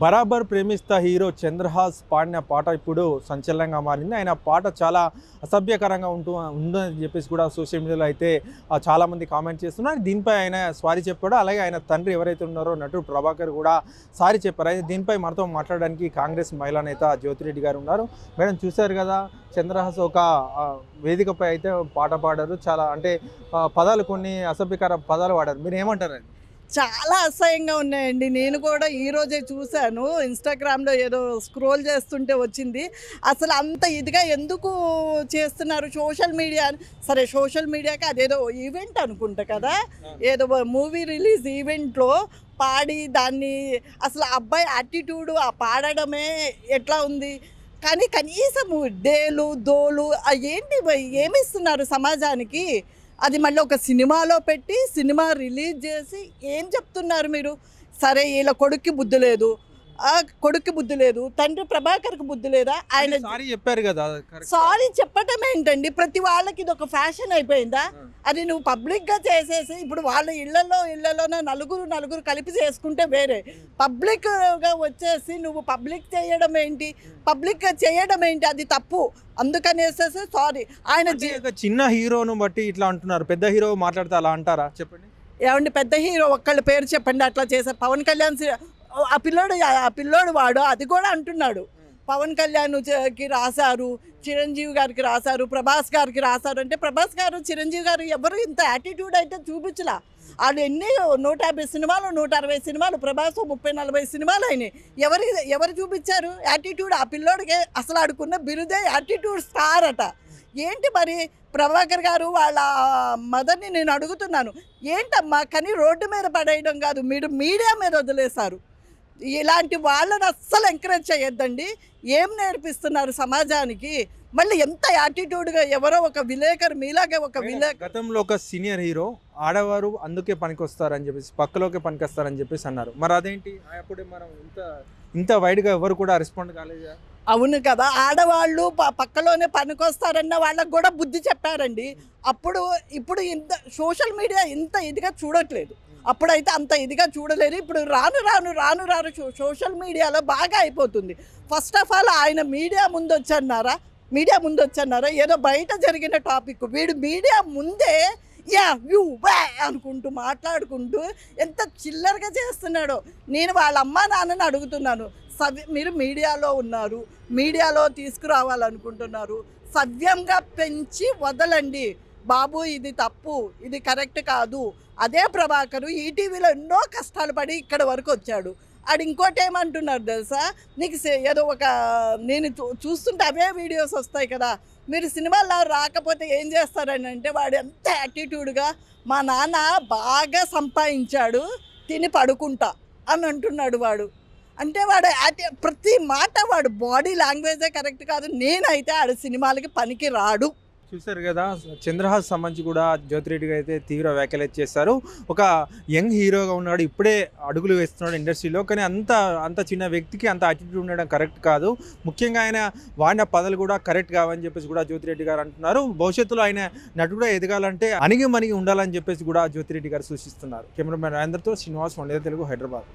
బరాబర్ ప్రేమిస్తా హీరో చంద్రహాస్ పాడిన పాట ఇప్పుడు సంచలనంగా మారింది. ఆయన పాట చాలా అసభ్యకరంగా ఉంటూ ఉందని చెప్పేసి కూడా సోషల్ మీడియాలో అయితే చాలామంది కామెంట్ చేస్తున్నారు. దీనిపై ఆయన సారీ చెప్పాడు. అలాగే ఆయన తండ్రి ఎవరైతే ఉన్నారో నటుడు ప్రభాకర్ కూడా సారీ చెప్పారు. అయితే దీనిపై మనతో మాట్లాడడానికి కాంగ్రెస్ మహిళా నేత జ్యోతిరెడ్డి గారు ఉన్నారు. మేడం చూశారు కదా చంద్రహాస్ ఒక వేదికపై అయితే పాట పాడారు. చాలా అంటే పదాలు కొన్ని అసభ్యకర పదాలు వాడారు మీరు ఏమంటారు చాలా అసహ్యంగా ఉన్నాయండి. నేను కూడా ఈరోజే చూశాను. ఇన్స్టాగ్రామ్లో ఏదో స్క్రోల్ చేస్తుంటే వచ్చింది. అసలు అంత ఇదిగా ఎందుకు చేస్తున్నారు సోషల్ మీడియా సరే సోషల్ మీడియాకి అదేదో ఈవెంట్ అనుకుంటా కదా? ఏదో మూవీ రిలీజ్ ఈవెంట్లో పాడి దాన్ని అసలు ఆ అబ్బాయి యాటిట్యూడ్ ఆ పాడడమే ఎట్లా ఉంది? కానీ కనీసం డేలు దోలు ఏంటి ఏమిస్తున్నారు సమాజానికి? అది మళ్ళీ ఒక సినిమాలో పెట్టి సినిమా రిలీజ్ చేసి ఏం చెప్తున్నారు మీరు? సరే వీళ్ళ కొడుక్కి బుద్ధి లేదు. ఆ కొడుక్కి బుద్ధి లేదు తండ్రి ప్రభాకర్కి బుద్ధి లేదా? ఆయన సారీ చెప్పారు కదా. సారీ చెప్పటం ఏంటండి? ప్రతి వాళ్ళకి ఇది ఒక ఫ్యాషన్ అయిపోయిందా. అది నువ్వు పబ్లిక్గా చేసేసి ఇప్పుడు వాళ్ళ ఇళ్ళలో ఇళ్ళలోనే నలుగురు నలుగురు కలిపి చేసుకుంటే వేరే. పబ్లిక్గా వచ్చేసి నువ్వు పబ్లిక్ చేయడం ఏంటి? పబ్లిక్గా చేయడం ఏంటి? అది తప్పు. అందుకనేసేసి సారీ. ఆయన చిన్న హీరోను బట్టి ఇట్లా అంటున్నారు. పెద్ద హీరో మాట్లాడితే అలా అంటారా? చెప్పండి. ఏమండి పెద్ద హీరో ఒక్కళ్ళ పేరు చెప్పండి. అట్లా చేసే పవన్ కళ్యాణ్ ఆ పిల్లోడు ఆ పిల్లోడు వాడు అది కూడా అంటున్నాడు. పవన్ కళ్యాణ్ చ- కి రాశారు చిరంజీవి గారికి రాశారు ప్రభాస్ గారికి రాశారు అంటే ప్రభాస్ గారు చిరంజీవి గారు ఎవరు ఇంత యాటిట్యూడ్ అయితే చూపించలా. వాళ్ళు ఎన్ని నూట యాభై సినిమాలు నూట అరవై సినిమాలు ప్రభాస్ ముప్పై నలభై సినిమాలు అయినాయి. ఎవరి ఎవరు చూపించారు? యాటిట్యూడ్ ఆ పిల్లోడికి అసలు ఆడుకున్న బిరుదే యాటిట్యూడ్ స్టార్ అట. ఏంటి మరి ప్రభాకర్ గారు వాళ్ళ మదర్ని నేను అడుగుతున్నాను. ఏంటమ్మా కానీ రోడ్డు మీద పడేయడం కాదు మీరు మీడియా మీద వదిలేశారు. ఇలాంటి వాళ్ళని అస్సలు ఎంకరేజ్ చేయొద్దండి. ఏం నేర్పిస్తున్నారు సమాజానికి? మళ్ళీ ఎంత యాటిట్యూడ్గా ఎవరో ఒక విలేకరు మీలాగే ఒక విలే గతంలో ఒక సీనియర్ హీరో ఆడవారు అందుకే పనికొస్తారని చెప్పేసి పక్కలోకే పనికొస్తారని చెప్పేసి అన్నారు. మరి అదేంటి? అప్పుడే మనం ఇంత ఇంత వైడ్గా ఎవరు కూడా రెస్పాండ్ కాలేదా? అవును కదా ఆడవాళ్ళు పక్కలోనే పనికొస్తారన్న వాళ్ళకు కూడా బుద్ధి చెప్పారండి. అప్పుడు ఇప్పుడు ఇంత సోషల్ మీడియా ఇంత ఇదిగా చూడట్లేదు. అప్పుడైతే అంత ఇదిగా చూడలేదు ఇప్పుడు రాను రాను రాను రాను సో- సోషల్ మీడియాలో బాగా అయిపోతుంది. ఫస్ట్ ఆఫ్ ఆల్ ఆయన మీడియా ముందు వచ్చన్నారా మీడియా ముందు వచ్చన్నారా ఏదో బయట జరిగిన టాపిక్. వీడు మీడియా ముందే యా యూ వా అనుకుంటూ మాట్లాడుకుంటూ ఎంత చిల్లరగా చేస్తున్నాడో. నేను వాళ్ళ అమ్మా నాన్నని అడుగుతున్నాను. సవ్య మీరు మీడియాలో ఉన్నారు. మీడియాలో తీసుకురావాలనుకుంటున్నారు. సవ్యంగా పెంచి వదలండి. బాబు ఇది తప్పు ఇది కరెక్ట్ కాదు. అదే ప్రభాకరు ఈటీవీలో ఎన్నో కష్టాలు పడి ఇక్కడ వరకు వచ్చాడు. ఆడు ఇంకోటి ఏమంటున్నారు తెలుసా? నీకు సే- ఏదో ఒక నేను చూ- చూస్తుంటే అవే వీడియోస్ వస్తాయి కదా. మీరు సినిమాల్లో రాకపోతే ఏం చేస్తారని అంటే వాడు ఎంత యాటిట్యూడ్గా మా నాన్న బాగా సంపాదించాడు తిని పడుకుంటా అని అంటున్నాడు వాడు. అంటే వాడు యాటి ప్రతి మాట వాడు బాడీ లాంగ్వేజే కరెక్ట్ కాదు. నేనైతే ఆడు సినిమాలకి పనికి రాడు. చూశారు కదా చంద్రహాస్ సంబంధించి కూడా జ్యోతిరెడ్డిగా అయితే తీవ్ర వ్యాఖ్యలు చేశారు. ఒక యంగ్ హీరోగా ఉన్నాడు ఇప్పుడే అడుగులు వేస్తున్నాడు ఇండస్ట్రీలో కానీ అంత అంత చిన్న వ్యక్తికి అంత అటిట్యూడ్ ఉండడం కరెక్ట్ కాదు. ముఖ్యంగా ఆయన వాడిన పదలు కూడా కరెక్ట్ కావని చెప్పేసి కూడా జ్యోతిరెడ్డి గారు అంటున్నారు. భవిష్యత్తులో ఆయన నటుడు ఎదగాలంటే అణిగి మణిగి ఉండాలని చెప్పేసి కూడా జ్యోతిరెడ్డి గారు సూచిస్తున్నారు. కెమెరామెన్ రాజేంద్రతో శ్రీనివాస్ వండే తెలుగు హైదరాబాద్.